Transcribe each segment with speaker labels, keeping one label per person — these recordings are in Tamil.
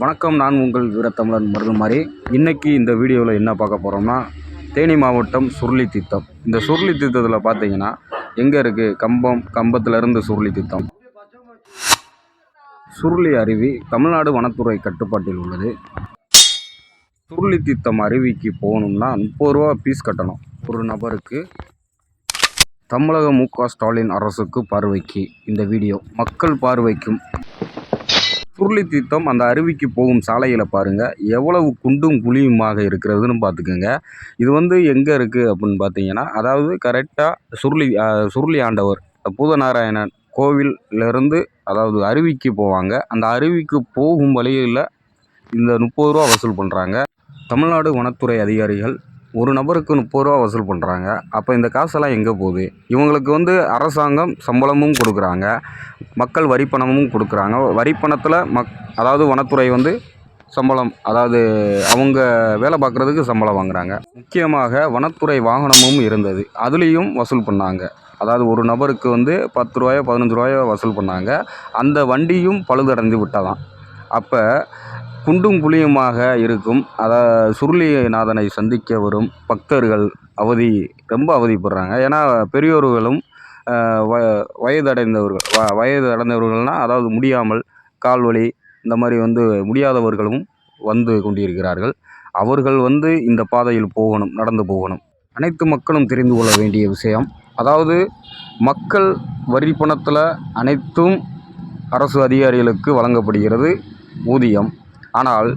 Speaker 1: வணக்கம் நான் உங்கள் வீரத்தமிழன் மருதுமாரி. இன்றைக்கி இந்த வீடியோவில் என்ன பார்க்க போகிறோம்னா தேனி மாவட்டம் சுருளி தீர்த்தம். இந்த சுருளி தீர்த்தத்தில் பார்த்தீங்கன்னா எங்கே இருக்குது கம்பம் கம்பத்திலிருந்து சுருளி தீர்த்தம். சுருளி அருவி தமிழ்நாடு வனத்துறை கட்டுப்பாட்டில் உள்ளது. சுருளி தீர்த்தம் அருவிக்கு போகணும்னா முப்பது ரூபா ஃபீஸ் கட்டணும். ஒரு நபருக்கு தமிழக மு க ஸ்டாலின் அரசுக்கு பார்வைக்கு இந்த வீடியோ. மக்கள் பார்வைக்கும் துருளி தீர்த்தம் அந்த அருவிக்கு போகும் சாலையில் பாருங்கள் எவ்வளவு குண்டும் குழியுமாக இருக்கிறதுன்னு பார்த்துக்கோங்க இது வந்து எங்கே இருக்குது அப்படின்னு பார்த்தீங்கன்னா அதாவது கரெக்டாக சுருளி சுருளி ஆண்டவர் பூதநாராயணன் கோவிலிருந்து அதாவது அருவிக்கு போவாங்க. அந்த அருவிக்கு போகும் வழியில் இந்த முப்பது ரூபா வசூல் பண்ணுறாங்க தமிழ்நாடு வனத்துறை அதிகாரிகள் ஒரு நபருக்கு முப்பது ரூபா வசூல் பண்ணுறாங்க அப்போ இந்த காசெல்லாம் எங்கே போகுது? இவங்களுக்கு வந்து அரசாங்கம் சம்பளமும் கொடுக்குறாங்க. மக்கள் வரிப்பணமும் கொடுக்குறாங்க. வரிப்பணத்தில் மக் அதாவது வனத்துறை வந்து சம்பளம் அதாவது அவங்க வேலை பார்க்குறதுக்கு சம்பளம் வாங்குறாங்க. முக்கியமாக வனத்துறை வாகனமும் இருந்தது. அதுலேயும் வசூல் பண்ணாங்க. அதாவது ஒரு நபருக்கு வந்து பத்து ரூபாயோ பதினஞ்சு ரூபாயோ வசூல் பண்ணாங்க. அந்த வண்டியும் பழுதடைந்து விட்டதான் அப்போ குண்டும் குழியுமாக இருக்கும். அதை சுருளிநாதனை சந்திக்க வரும் பக்தர்கள் அவதி ரொம்ப அவதிப்படுறாங்க. ஏன்னா பெரியோர்களும் வ வயதடைந்தவர்கள் வ வயது அடைந்தவர்கள்னால் அதாவது முடியாமல் கால் வலி இந்த மாதிரி வந்து முடியாதவர்களும் வந்து கொண்டிருக்கிறார்கள். அவர்கள் வந்து இந்த பாதையில் போகணும் நடந்து போகணும். அனைத்து மக்களும் தெரிந்து கொள்ள வேண்டிய விஷயம். அதாவது மக்கள் வரி பணத்தில் அனைத்தும் அரசு அதிகாரிகளுக்கு வழங்கப்படுகிறது. ஊதியம். ஆனால்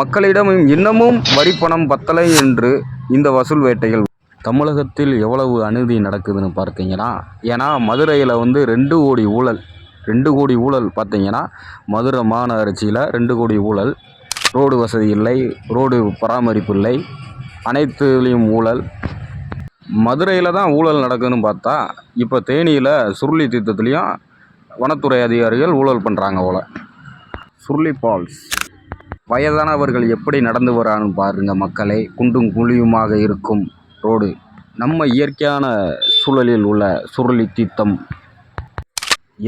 Speaker 1: மக்களிடம் இன்னமும் வரி பணம் பத்தலை என்று இந்த வசூல் வேட்டைகள். தமிழகத்தில் எவ்வளவு அநீதி நடக்குதுன்னு பார்த்தீங்கன்னா ஏன்னா மதுரையில் வந்து ரெண்டு கோடி ஊழல் ரெண்டு கோடி ஊழல் பார்த்தீங்கன்னா மதுரை மாநகராட்சியில் ரெண்டு கோடி ஊழல் ரோடு வசதி இல்லை ரோடு பராமரிப்பு இல்லை அனைத்துலேயும் ஊழல். மதுரையில் தான் ஊழல் நடக்குதுன்னு பார்த்தா இப்போ தேனியில் சுருளி தீர்த்தத்துலேயும் வனத்துறை அதிகாரிகள் ஊழல் பண்ணுறாங்க போல. சுருளி ஃபால்ஸ் வயதானவர்கள் எப்படி நடந்து வரான்னு பாருங்கள் மக்களே. குண்டும் குழியுமாக இருக்கும் ரோடு. நம்ம இயற்கையான சூழலில் உள்ள சுருளி தீர்த்தம்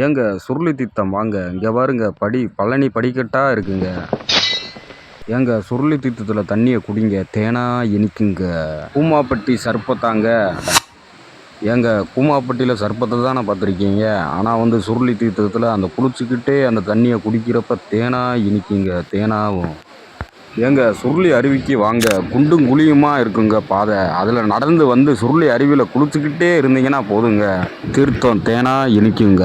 Speaker 1: ஏங்க சுருளி தீர்த்தம் வாங்க. இங்கே பாருங்க படி பழனி படிக்கட்டாக இருக்குங்க. ஏங்க சுருளி தீர்த்தத்தில் தண்ணியை குடிங்க தேனா இனிக்குங்க. பூமாப்பட்டி சர்ப்பத்தாங்க எங்கள் கூமாப்பட்டியில் சர்ப்பத்தை தானே பார்த்துருக்கீங்க? ஆனால் வந்து சுருளி தீர்த்தத்தில் அந்த குளிச்சுக்கிட்டே அந்த தண்ணியை குடிக்கிறப்ப தேனா இனிக்குங்க தேனாவும். ஏங்க சுருளி அருவிக்கு வாங்க குண்டும் குழியுமா இருக்குங்க பாதை. அதில் நடந்து வந்து சுருளி அருவியில் குளிச்சுக்கிட்டே இருந்தீங்கன்னா போதுங்க. தீர்த்தம் தேனா இனிக்குங்க.